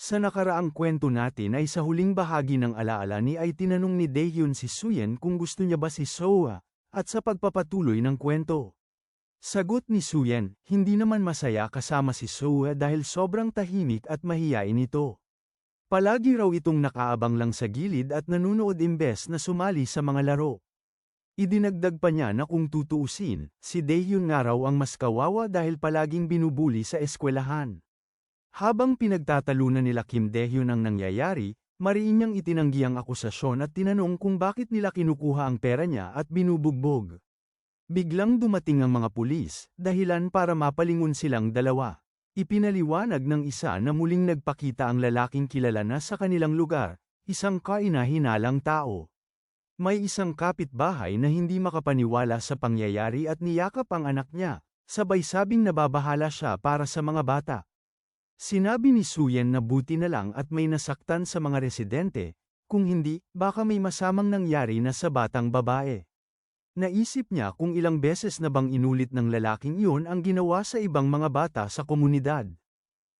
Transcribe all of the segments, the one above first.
Sa nakaraang kwento natin ay sa huling bahagi ng alaala ni ay tinanong ni Daehyun si Suyen kung gusto niya ba si Soa, at sa pagpapatuloy ng kwento. Sagot ni Suyen, hindi naman masaya kasama si Soa dahil sobrang tahimik at mahiyain ito. Palagi raw itong nakaabang lang sa gilid at nanunood imbes na sumali sa mga laro. Idinagdag pa niya na kung tutuusin, si Daehyun nga raw ang mas kawawa dahil palaging binubuli sa eskwelahan. Habang pinagtatalunan nila Kim Daehyun ang nangyayari, mariin niyang itinanggi ang akusasyon at tinanong kung bakit nila kinukuha ang pera niya at binubugbog. Biglang dumating ang mga pulis, dahilan para mapalingon silang dalawa. Ipinaliwanag ng isa na muling nagpakita ang lalaking kilala na sa kanilang lugar, isang kainahinalang tao. May isang kapitbahay na hindi makapaniwala sa pangyayari at niyakap ang anak niya, sabay sabing nababahala siya para sa mga bata. Sinabi ni Suyen na buti na lang at may nasaktan sa mga residente, kung hindi, baka may masamang nangyari na sa batang babae. Naisip niya kung ilang beses na bang inulit ng lalaking iyon ang ginawa sa ibang mga bata sa komunidad.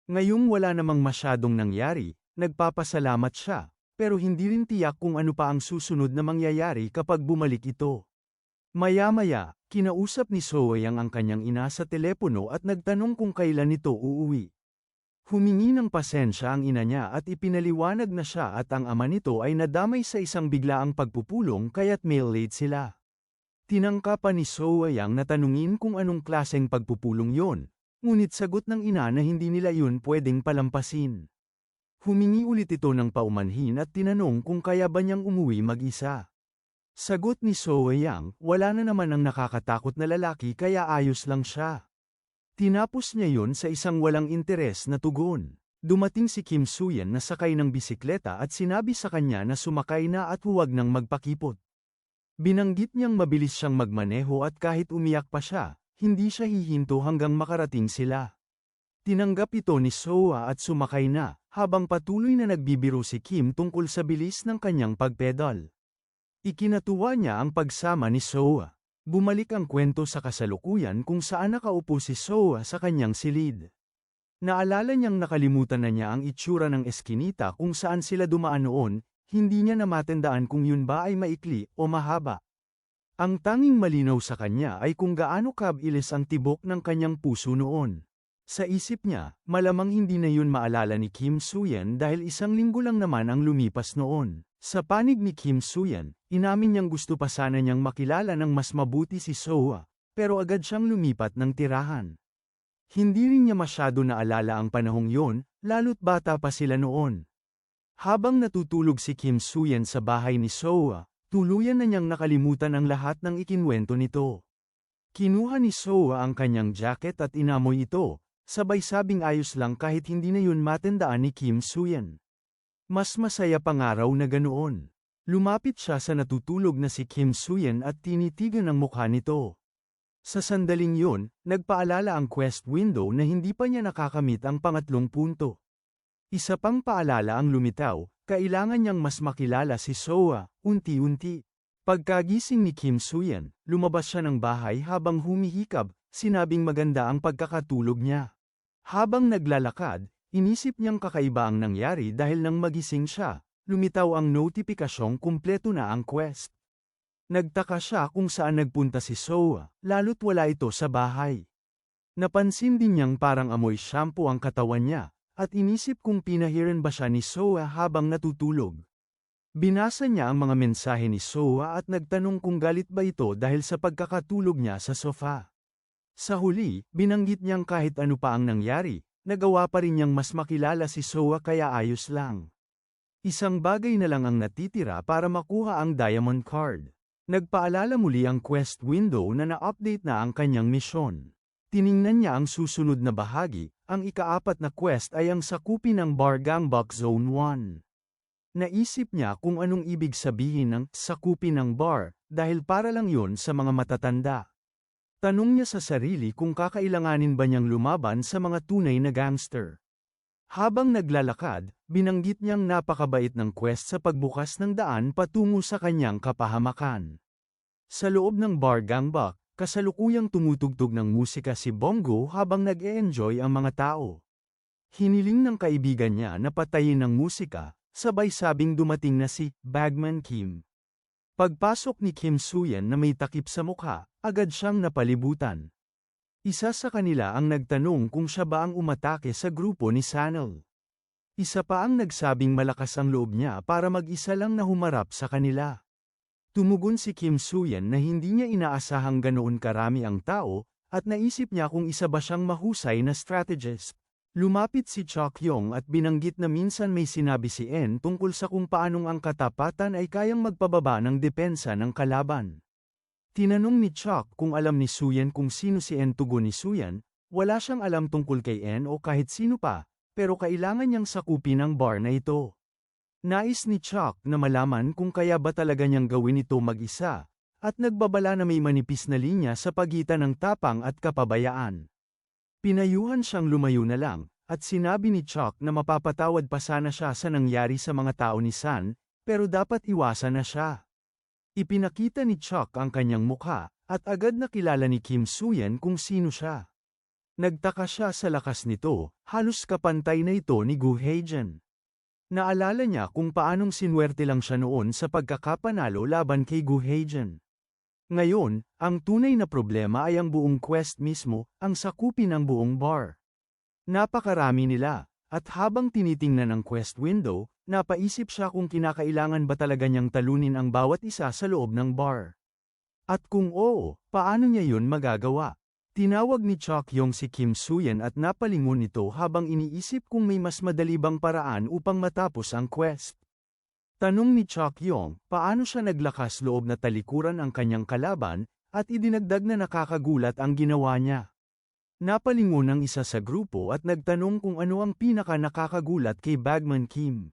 Ngayong wala namang masyadong nangyari, nagpapasalamat siya, pero hindi rin tiyak kung ano pa ang susunod na mangyayari kapag bumalik ito. Maya-maya, kinausap ni Soeyang ang kanyang ina sa telepono at nagtanong kung kailan ito uuwi. Humingi ng pasensya ang ina niya at ipinaliwanag na siya at ang ama nito ay nadamay sa isang biglaang pagpupulong kaya't mail late sila. Tinangka pa ni Soeyang na tanungin kung anong klaseng pagpupulong yon, ngunit sagot ng ina na hindi nila yun pwedeng palampasin. Humingi ulit ito ng paumanhin at tinanong kung kaya ba niyang umuwi mag-isa. Sagot ni Soe Yang, wala na naman ang nakakatakot na lalaki kaya ayos lang siya. Tinapos niya yon sa isang walang interes na tugon. Dumating si Kim Suyen na sakay ng bisikleta at sinabi sa kanya na sumakay na at huwag nang magpakipot. Binanggit niyang mabilis siyang magmaneho at kahit umiyak pa siya, hindi siya hihinto hanggang makarating sila. Tinanggap ito ni Soa at sumakay na, habang patuloy na nagbibiro si Kim tungkol sa bilis ng kanyang pagpedal. Ikinatuwa niya ang pagsama ni Soa. Bumalik ang kwento sa kasalukuyan kung saan nakaupo si Soa sa kanyang silid. Naalala niyang nakalimutan na niya ang itsura ng eskinita kung saan sila dumaan noon, hindi niya namatandaan kung yun ba ay maikli o mahaba. Ang tanging malinaw sa kanya ay kung gaano kabilis ang tibok ng kanyang puso noon. Sa isip niya, malamang hindi na yun maalala ni Kim Suyen dahil isang linggo lang naman ang lumipas noon. Sa panig ni Kim Suyen, inamin niyang gusto pa sana niyang makilala ng mas mabuti si Soa, pero agad siyang lumipat ng tirahan. Hindi rin niya masyado naalala ang panahong yon, lalo't bata pa sila noon. Habang natutulog si Kim Suyen sa bahay ni Soa, tuluyan na niyang nakalimutan ang lahat ng ikinwento nito. Kinuha ni Soa ang kanyang jacket at inamoy ito, Sabay sabing ayos lang kahit hindi na yun matandaan ni Kim Suyen. Mas masaya pang araw na ganoon. Lumapit siya sa natutulog na si Kim Suyen at tinitigan ang mukha nito. Sa sandaling yun, nagpaalala ang quest window na hindi pa niya nakakamit ang pangatlong punto. Isa pang paalala ang lumitaw, kailangan niyang mas makilala si Soa, unti-unti. Pagkagising ni Kim Suyen, lumabas siya ng bahay habang humihikab, sinabing maganda ang pagkakatulog niya. Habang naglalakad, inisip niyang kakaiba ang nangyari dahil nang magising siya, lumitaw ang notifikasyong kumpleto na ang quest. Nagtaka siya kung saan nagpunta si Soa, lalo't wala ito sa bahay. Napansin din niyang parang amoy shampoo ang katawan niya, at inisip kung pinahiran ba siya ni Soa habang natutulog. Binasa niya ang mga mensahe ni Soa at nagtanong kung galit ba ito dahil sa pagkakatulog niya sa sofa. Sa huli, binanggit niyang kahit ano pa ang nangyari, nagawa pa rin niyang mas makilala si Soa kaya ayos lang. Isang bagay na lang ang natitira para makuha ang Diamond Card. Nagpaalala muli ang quest window na na-update na ang kanyang misyon. Tiningnan niya ang susunod na bahagi, ang ikaapat na quest ay ang sakupin ng Bargangbok Zone 1. Naisip niya kung anong ibig sabihin ng sakupin ng bar, dahil para lang yon sa mga matatanda. Tanong niya sa sarili kung kakailanganin ba niyang lumaban sa mga tunay na gangster. Habang naglalakad, binanggit niyang napakabait ng quest sa pagbukas ng daan patungo sa kanyang kapahamakan. Sa loob ng bar gangbak, kasalukuyang tumutugtog ng musika si Bongo habang nag-e-enjoy ang mga tao. Hiniling ng kaibigan niya na patayin ng musika, sabay sabing dumating na si Bagman Kim. Pagpasok ni Kim Suyen na may takip sa mukha, agad siyang napalibutan. Isa sa kanila ang nagtanong kung siya ba ang umatake sa grupo ni Sanel. Isa pa ang nagsabing malakas ang loob niya para mag-isa lang na humarap sa kanila. Tumugon si Kim Suyen na hindi niya inaasahang ganoon karami ang tao, at naisip niya kung isa ba siyang mahusay na strategist. Lumapit si Chok Yong at binanggit na minsan may sinabi si En tungkol sa kung paanong ang katapatan ay kayang magpababa ng depensa ng kalaban. Tinanong ni Chok kung alam ni Suyan kung sino si En tugon ni Suyan, wala siyang alam tungkol kay En o kahit sino pa, pero kailangan niyang sakupin ang bar na ito. Nais ni Chuck na malaman kung kaya ba talaga niyang gawin ito mag-isa, at nagbabala na may manipis na linya sa pagitan ng tapang at kapabayaan. Pinayuhan siyang lumayo na lang, at sinabi ni Chuck na mapapatawad pa sana siya sa nangyari sa mga tao ni San, pero dapat iwasan na siya. Ipinakita ni Chuck ang kanyang mukha, at agad nakilala ni Kim Suyan kung sino siya. Nagtaka siya sa lakas nito, halos kapantay na ito ni Gu Heijen. Naalala niya kung paanong sinwerte lang siya noon sa pagkakapanalo laban kay Gu Heijen. Ngayon, ang tunay na problema ay ang buong quest mismo, ang sakupin ng buong bar. Napakarami nila, at habang tinitingnan ang quest window, napaisip siya kung kinakailangan ba talaga niyang talunin ang bawat isa sa loob ng bar. At kung oo, paano niya yun magagawa? Tinawag ni Chok Yong si Kim Suyen at napalingon ito habang iniisip kung may mas madali bang paraan upang matapos ang quest. Tanong ni Chok Yong, paano siya naglakas loob na talikuran ang kanyang kalaban, at idinagdag na nakakagulat ang ginawa niya. Napalingon ang isa sa grupo at nagtanong kung ano ang pinaka nakakagulat kay Bagman Kim.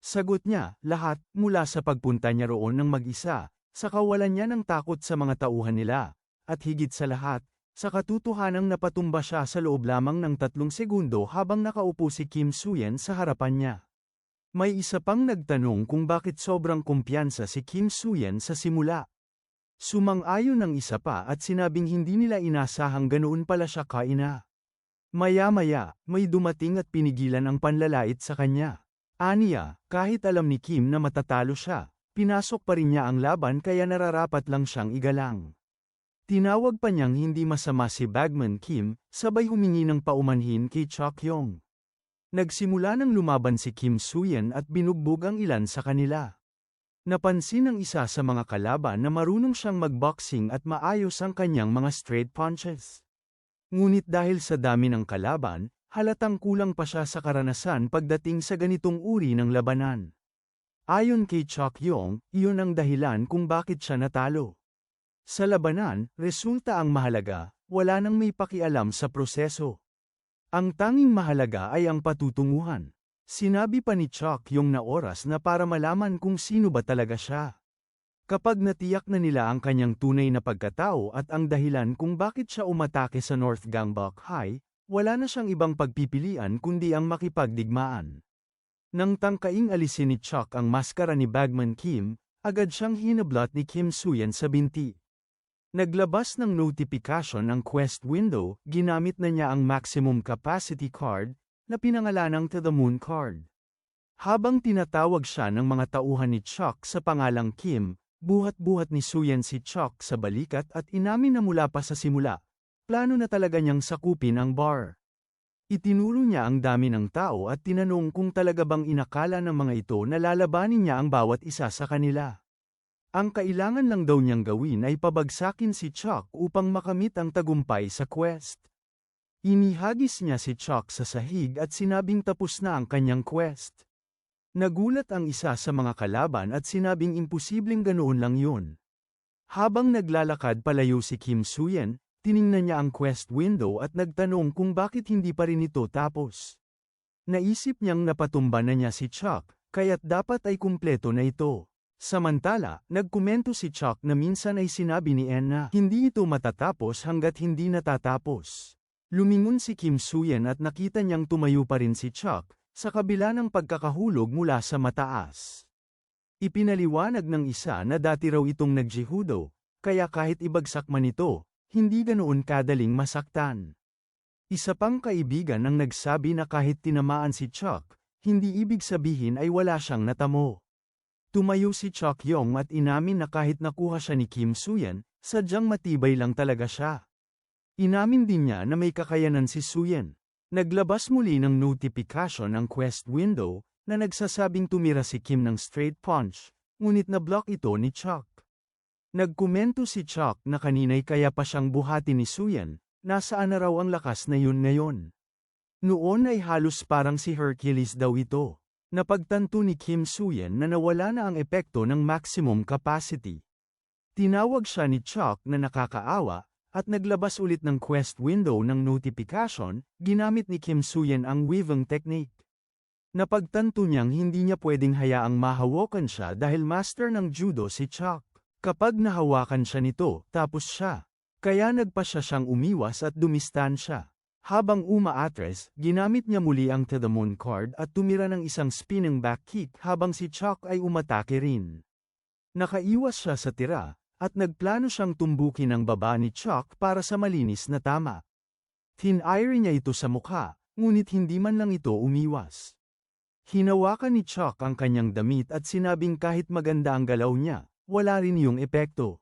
Sagot niya, lahat, mula sa pagpunta niya roon ng mag-isa, sa kawalan niya ng takot sa mga tauhan nila, at higit sa lahat, sa katotohanang napatumba siya sa loob lamang ng tatlong segundo habang nakaupo si Kim Suyen sa harapan niya. May isa pang nagtanong kung bakit sobrang kumpiyansa si Kim Suyen sa simula. Sumang-ayon ng isa pa at sinabing hindi nila inasahang ganoon pala siya kaina. Maya-maya, may dumating at pinigilan ang panlalait sa kanya. Aniya, kahit alam ni Kim na matatalo siya, pinasok pa rin niya ang laban kaya nararapat lang siyang igalang. Tinawag pa niyang hindi masama si Bagman Kim, sabay humingi ng paumanhin kay Chok Yong. Nagsimula nang lumaban si Kim Suyen at binugbog ang ilan sa kanila. Napansin ng isa sa mga kalaban na marunong siyang magboxing at maayos ang kanyang mga straight punches. Ngunit dahil sa dami ng kalaban, halatang kulang pa siya sa karanasan pagdating sa ganitong uri ng labanan. Ayon kay Chok Yong, iyon ang dahilan kung bakit siya natalo. Sa labanan, resulta ang mahalaga, wala nang may pakialam sa proseso. Ang tanging mahalaga ay ang patutunguhan. Sinabi pa ni Chuck yung na oras na para malaman kung sino ba talaga siya. Kapag natiyak na nila ang kanyang tunay na pagkatao at ang dahilan kung bakit siya umatake sa North Gangbok High, wala na siyang ibang pagpipilian kundi ang makipagdigmaan. Nang tangkaing alisin ni Chuck ang maskara ni Bagman Kim, agad siyang hinablot ni Kim Suyan sa binti. Naglabas ng notification ang quest window, ginamit na niya ang maximum capacity card, na pinangalanang to the moon card. Habang tinatawag siya ng mga tauhan ni Chuck sa pangalang Kim, buhat-buhat ni Suyan si Chuck sa balikat at inamin na mula pa sa simula, plano na talaga niyang sakupin ang bar. Itinuro niya ang dami ng tao at tinanong kung talaga bang inakala ng mga ito na lalabanin niya ang bawat isa sa kanila. Ang kailangan lang daw niyang gawin ay pabagsakin si Chuck upang makamit ang tagumpay sa quest. Inihagis niya si Chuck sa sahig at sinabing tapos na ang kanyang quest. Nagulat ang isa sa mga kalaban at sinabing imposibleng ganoon lang yun. Habang naglalakad palayo si Kim Suyen, tiningnan niya ang quest window at nagtanong kung bakit hindi pa rin ito tapos. Naisip niyang napatumba na niya si Chuck, kaya't dapat ay kumpleto na ito. Samantala, nagkomento si Chuck na minsan ay sinabi ni Anne na hindi ito matatapos hanggat hindi natatapos. Lumingon si Kim Suyen at nakita niyang tumayo pa rin si Chuck, sa kabila ng pagkakahulog mula sa mataas. Ipinaliwanag ng isa na dati raw itong nagjihudo, kaya kahit ibagsak man ito, hindi ganoon kadaling masaktan. Isa pang kaibigan ang nagsabi na kahit tinamaan si Chuck, hindi ibig sabihin ay wala siyang natamo. Tumayo si Chuck Yong at inamin na kahit nakuha siya ni Kim Suyen, sadyang matibay lang talaga siya. Inamin din niya na may kakayanan si Suyen. Naglabas muli ng notification ang quest window na nagsasabing tumira si Kim ng straight punch, ngunit na-block ito ni Chuck. Nagkomento si Chuck na kaninay kaya pa siyang buhati ni Suyen, nasaan na raw ang lakas na yun ngayon. Noon ay halos parang si Hercules daw ito. Napagtanto ni Kim Suyen na nawala na ang epekto ng maximum capacity. Tinawag siya ni Chuck na nakakaawa, at naglabas ulit ng quest window ng notification, ginamit ni Kim Suyen ang weaving technique. Napagtanto niyang hindi niya pwedeng hayaang mahawakan siya dahil master ng judo si Chuck. Kapag nahawakan siya nito, tapos siya. Kaya nagpa siya siyang umiwas at dumistan siya. Habang umaatres, ginamit niya muli ang to the moon card at tumira ng isang spinning back kick habang si Chuck ay umatake rin. Nakaiwas siya sa tira, at nagplano siyang tumbukin ang baba ni Chuck para sa malinis na tama. Tinire niya ito sa mukha, ngunit hindi man lang ito umiwas. Hinawakan ni Chuck ang kanyang damit at sinabing kahit maganda ang galaw niya, wala rin yung epekto.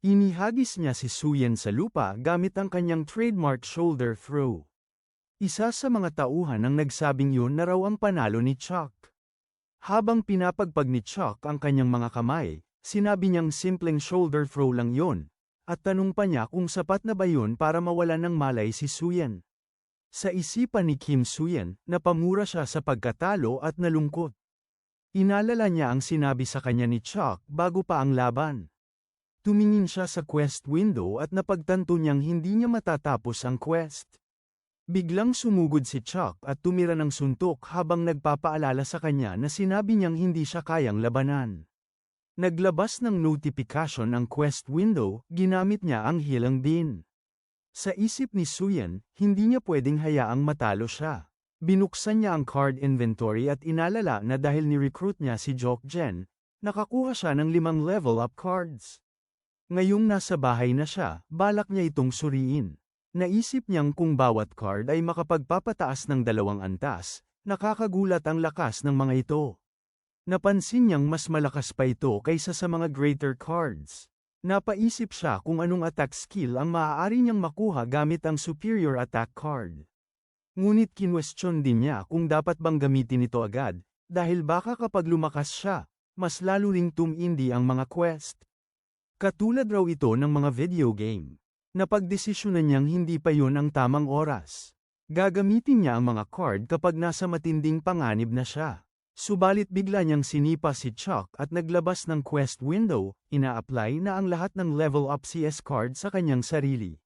Inihagis niya si Suyen sa lupa gamit ang kanyang trademark shoulder throw. Isa sa mga tauhan ang nagsabing yun na raw ang panalo ni Chuck. Habang pinapagpag ni Chuck ang kanyang mga kamay, sinabi niyang simpleng shoulder throw lang yun, at tanong pa niya kung sapat na ba yun para mawalan ng malay si Suyen. Sa isipan ni Kim Suyen, napamura siya sa pagkatalo at nalungkot. Inalala niya ang sinabi sa kanya ni Chuck bago pa ang laban. Tumingin siya sa quest window at napagtanto niyang hindi niya matatapos ang quest. Biglang sumugod si Chuck at tumira ng suntok habang nagpapaalala sa kanya na sinabi niyang hindi siya kayang labanan. Naglabas ng notification ang quest window, ginamit niya ang healing bean. Sa isip ni Suyan, hindi niya pwedeng hayaang matalo siya. Binuksan niya ang card inventory at inalala na dahil ni-recruit niya si Jok Jen, nakakuha siya ng limang level up cards. Ngayong nasa bahay na siya, balak niya itong suriin. Naisip niyang kung bawat card ay makapagpapataas ng dalawang antas, nakakagulat ang lakas ng mga ito. Napansin niyang mas malakas pa ito kaysa sa mga greater cards. Napaisip siya kung anong attack skill ang maaari niyang makuha gamit ang superior attack card. Ngunit kinwestiyon din niya kung dapat bang gamitin ito agad, dahil baka kapag lumakas siya, mas lalo ring tumindi ang mga quest. Katulad raw ito ng mga video game. Napagdesisyonan niyang hindi pa yun ang tamang oras. Gagamitin niya ang mga card kapag nasa matinding panganib na siya. Subalit bigla niyang sinipa si Chuck at naglabas ng quest window, ina-apply na ang lahat ng level up CS card sa kanyang sarili.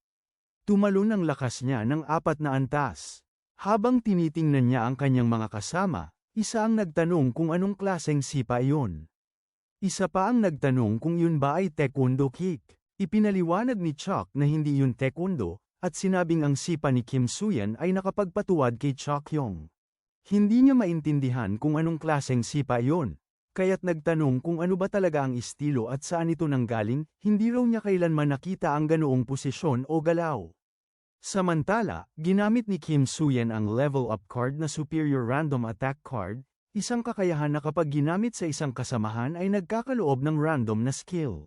Tumalon ang lakas niya ng apat na antas. Habang tinitingnan niya ang kanyang mga kasama, isa ang nagtanong kung anong klaseng sipa iyon. Isa pa ang nagtanong kung yun ba ay taekwondo kick. Ipinaliwanag ni Chuck na hindi yun taekwondo, at sinabing ang sipa ni Kim Suyan ay nakapagpatuwad kay Chuck Yong. Hindi niya maintindihan kung anong klaseng sipa yon, kaya't nagtanong kung ano ba talaga ang estilo at saan ito nanggaling, hindi raw niya kailanman nakita ang ganoong posisyon o galaw. Samantala, ginamit ni Kim Suyan ang level up card na superior random attack card, Isang kakayahan na kapag ginamit sa isang kasamahan ay nagkakaloob ng random na skill.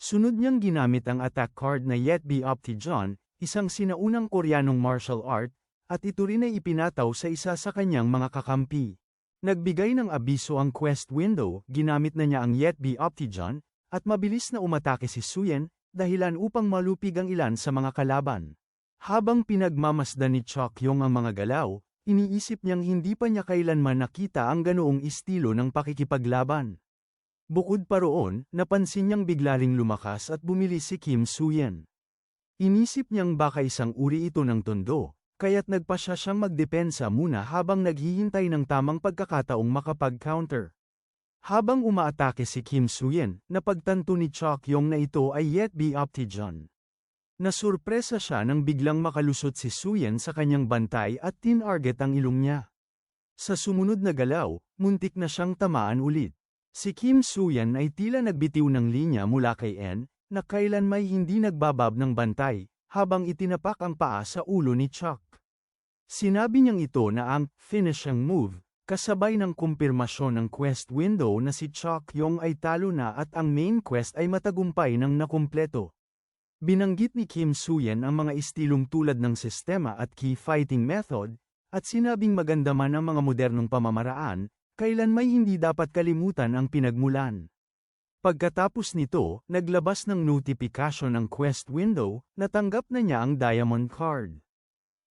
Sunod niyang ginamit ang attack card na Yet Be Up to John, isang sinaunang Koreanong martial art, at ito rin ay ipinataw sa isa sa kanyang mga kakampi. Nagbigay ng abiso ang quest window, ginamit na niya ang Yet Be Up to John, at mabilis na umatake si Suyen, dahilan upang malupig ang ilan sa mga kalaban. Habang pinagmamasdan ni Chok Yong ang mga galaw, Iniisip niyang hindi pa niya kailanman nakita ang ganoong estilo ng pakikipaglaban. Bukod pa roon, napansin niyang bigla ring lumakas at bumili si Kim Suyen. Inisip niyang baka isang uri ito ng tondo, kaya't nagpa siya siyang magdepensa muna habang naghihintay ng tamang pagkakataong makapag-counter. Habang umaatake si Kim Suyen, napagtanto ni Chok Yong na ito ay Yet Be Up to John. Nasurpresa siya nang biglang makalusot si Suyen sa kanyang bantay at tinarget ang ilong niya. Sa sumunod na galaw, muntik na siyang tamaan ulit. Si Kim Suyan ay tila nagbitiw ng linya mula kay N, na kailan may hindi nagbabab ng bantay, habang itinapak ang paa sa ulo ni Chuck. Sinabi niyang ito na ang finishing move, kasabay ng kumpirmasyon ng quest window na si Chuck Yong ay talo na at ang main quest ay matagumpay ng nakumpleto. Binanggit ni Kim Suyen ang mga istilong tulad ng sistema at key fighting method, at sinabing maganda man ang mga modernong pamamaraan, kailan may hindi dapat kalimutan ang pinagmulan. Pagkatapos nito, naglabas ng notification ng quest window, natanggap na niya ang diamond card.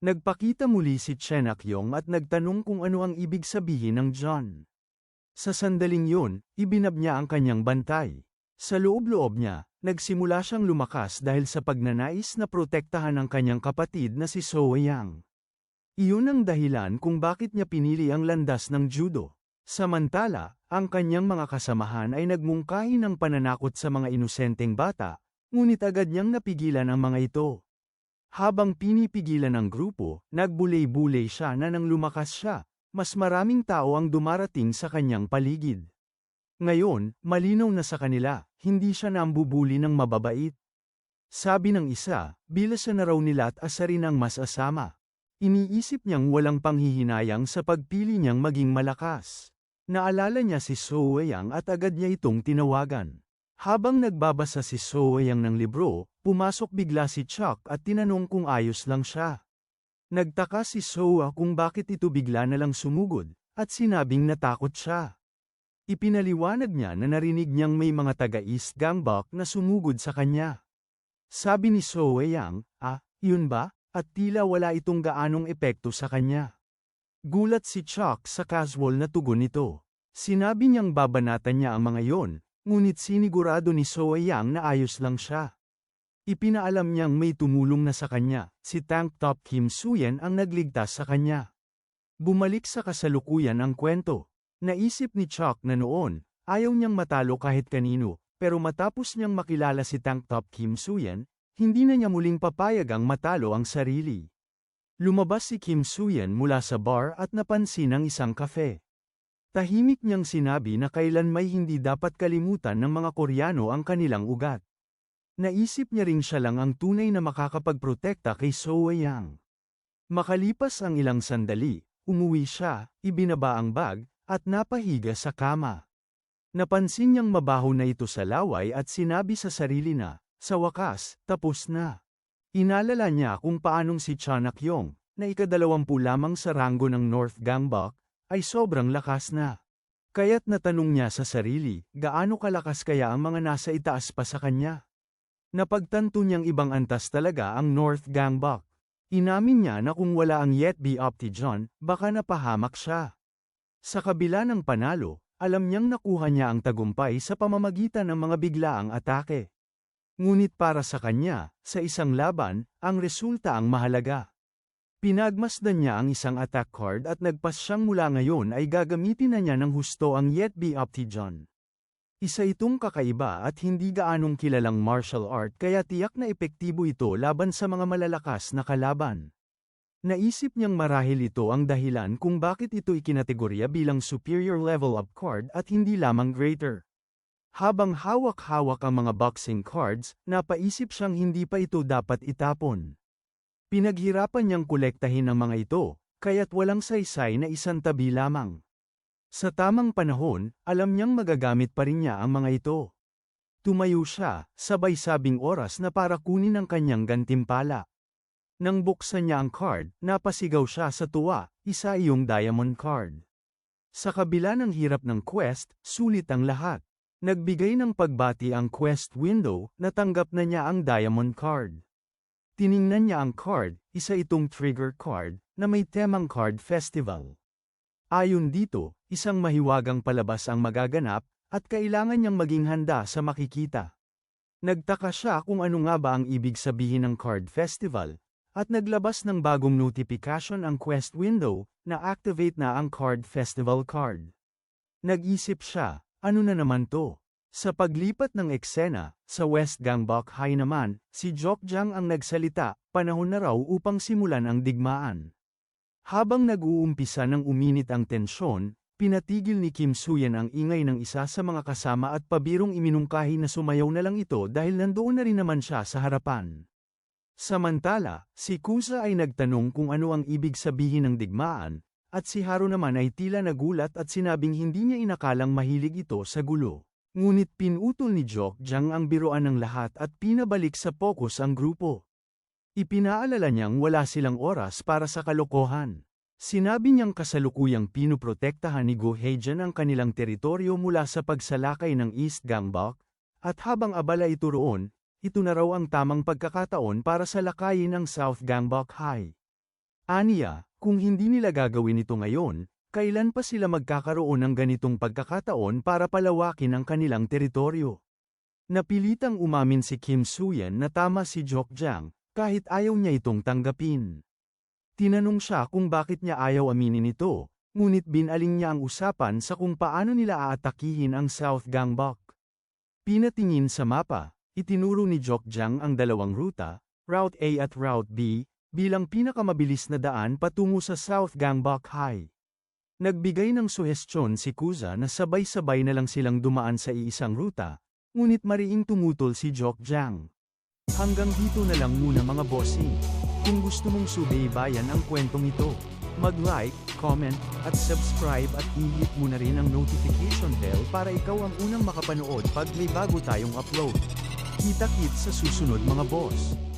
Nagpakita muli si Chen Akyong at nagtanong kung ano ang ibig sabihin ng John. Sa sandaling yun, ibinab niya ang kanyang bantay. Sa loob-loob niya, nagsimula siyang lumakas dahil sa pagnanais na protektahan ang kanyang kapatid na si So Yang. Iyon ang dahilan kung bakit niya pinili ang landas ng judo. Samantala, ang kanyang mga kasamahan ay nagmungkahi ng pananakot sa mga inosenteng bata, ngunit agad niyang napigilan ang mga ito. Habang pinipigilan ng grupo, nagbulay-bulay siya na nang lumakas siya, mas maraming tao ang dumarating sa kanyang paligid. Ngayon, malinaw na sa kanila, hindi siya nambubuli ng mababait. Sabi ng isa, bilasan na raw nila at asarin ang mas asama. Iniisip niyang walang panghihinayang sa pagpili niyang maging malakas. Naalala niya si So Yang at agad niya itong tinawagan. Habang nagbabasa si So Yang ng libro, pumasok bigla si Chuck at tinanong kung ayos lang siya. Nagtaka si Soa kung bakit ito bigla na lang sumugod, at sinabing natakot siya. Ipinaliwanag niya na narinig niyang may mga taga-East Gangbok na sumugod sa kanya. Sabi ni Soe Yang, ah, yun ba? At tila wala itong gaanong epekto sa kanya. Gulat si Chuck sa casual na tugon nito. Sinabi niyang babanatan niya ang mga yon, ngunit sinigurado ni Soe Yang na ayos lang siya. Ipinaalam niyang may tumulong na sa kanya, si Tank Top Kim Suyen ang nagligtas sa kanya. Bumalik sa kasalukuyan ang kwento. Naisip ni Chuck na noon, ayaw niyang matalo kahit kanino, pero matapos niyang makilala si Tank Top Kim Suyen, hindi na niya muling papayagang matalo ang sarili. Lumabas si Kim Suyen mula sa bar at napansin ang isang kafe. Tahimik niyang sinabi na kailan may hindi dapat kalimutan ng mga Koreano ang kanilang ugat. Naisip niya ring siya lang ang tunay na makakapagprotekta kay So Yang. Makalipas ang ilang sandali, umuwi siya, ibinaba ang bag, at napahiga sa kama. Napansin niyang mabaho na ito sa laway at sinabi sa sarili na, sa wakas, tapos na. Inalala niya kung paanong si Chanak Yong, na ikadalawampu lamang sa ranggo ng North Gangbok, ay sobrang lakas na. Kaya't natanong niya sa sarili, gaano kalakas kaya ang mga nasa itaas pa sa kanya. Napagtanto niyang ibang antas talaga ang North Gangbok. Inamin niya na kung wala ang Yet Be Up John, baka napahamak siya. Sa kabila ng panalo, alam niyang nakuha niya ang tagumpay sa pamamagitan ng mga biglaang atake. Ngunit para sa kanya, sa isang laban, ang resulta ang mahalaga. Pinagmasdan niya ang isang attack card at nagpas siyang mula ngayon ay gagamitin na niya ng husto ang Yet Be John. Isa itong kakaiba at hindi gaanong kilalang martial art kaya tiyak na epektibo ito laban sa mga malalakas na kalaban. Naisip niyang marahil ito ang dahilan kung bakit ito ikinategorya bilang superior level up card at hindi lamang greater. Habang hawak-hawak ang mga boxing cards, napaisip siyang hindi pa ito dapat itapon. Pinaghirapan niyang kolektahin ang mga ito, kaya't walang saysay na isang tabi lamang. Sa tamang panahon, alam niyang magagamit pa rin niya ang mga ito. Tumayo siya, sabay sabing oras na para kunin ang kanyang gantimpala. Nang buksan niya ang card, napasigaw siya sa tuwa, isa iyong diamond card. Sa kabila ng hirap ng quest, sulit ang lahat. Nagbigay ng pagbati ang quest window, natanggap na niya ang diamond card. Tiningnan niya ang card, isa itong trigger card, na may temang card festival. Ayon dito, isang mahiwagang palabas ang magaganap, at kailangan niyang maging handa sa makikita. Nagtaka siya kung ano nga ba ang ibig sabihin ng card festival, at naglabas ng bagong notification ang quest window, na activate na ang card festival card. Nag-isip siya, ano na naman to? Sa paglipat ng eksena, sa West Gangbok High naman, si Jokjang ang nagsalita, panahon na raw upang simulan ang digmaan. Habang nag-uumpisa ng uminit ang tensyon, pinatigil ni Kim Suyen ang ingay ng isa sa mga kasama at pabirong iminungkahi na sumayaw na lang ito dahil nandoon na rin naman siya sa harapan. Samantala, si Kusa ay nagtanong kung ano ang ibig sabihin ng digmaan, at si Haru naman ay tila nagulat at sinabing hindi niya inakalang mahilig ito sa gulo. Ngunit pinutol ni Jokjang ang biroan ng lahat at pinabalik sa focus ang grupo. Ipinaalala niyang wala silang oras para sa kalokohan. Sinabi niyang kasalukuyang pinuprotektahan ni Go Heijan ang kanilang teritoryo mula sa pagsalakay ng East Gangbok, at habang abala ito roon, ito na raw ang tamang pagkakataon para sa lakayin ng South Gangbok High. Aniya, kung hindi nila gagawin ito ngayon, kailan pa sila magkakaroon ng ganitong pagkakataon para palawakin ang kanilang teritoryo? Napilitang umamin si Kim Suyen na tama si Jokjang, kahit ayaw niya itong tanggapin. Tinanong siya kung bakit niya ayaw aminin ito, ngunit binaling niya ang usapan sa kung paano nila aatakihin ang South Gangbok. Pinatingin sa mapa, itinuro ni Jokjang ang dalawang ruta, Route A at Route B, bilang pinakamabilis na daan patungo sa South Gangbok High. Nagbigay ng suhestyon si Kuza na sabay-sabay na lang silang dumaan sa iisang ruta, ngunit mariing tumutol si Jokjang. Hanggang dito na lang muna mga bossing. Kung gusto mong subaybayan ang kwentong ito, mag-like, comment, at subscribe at i-hit mo na rin ang notification bell para ikaw ang unang makapanood pag may bago tayong upload. Kita-kit sa susunod mga boss.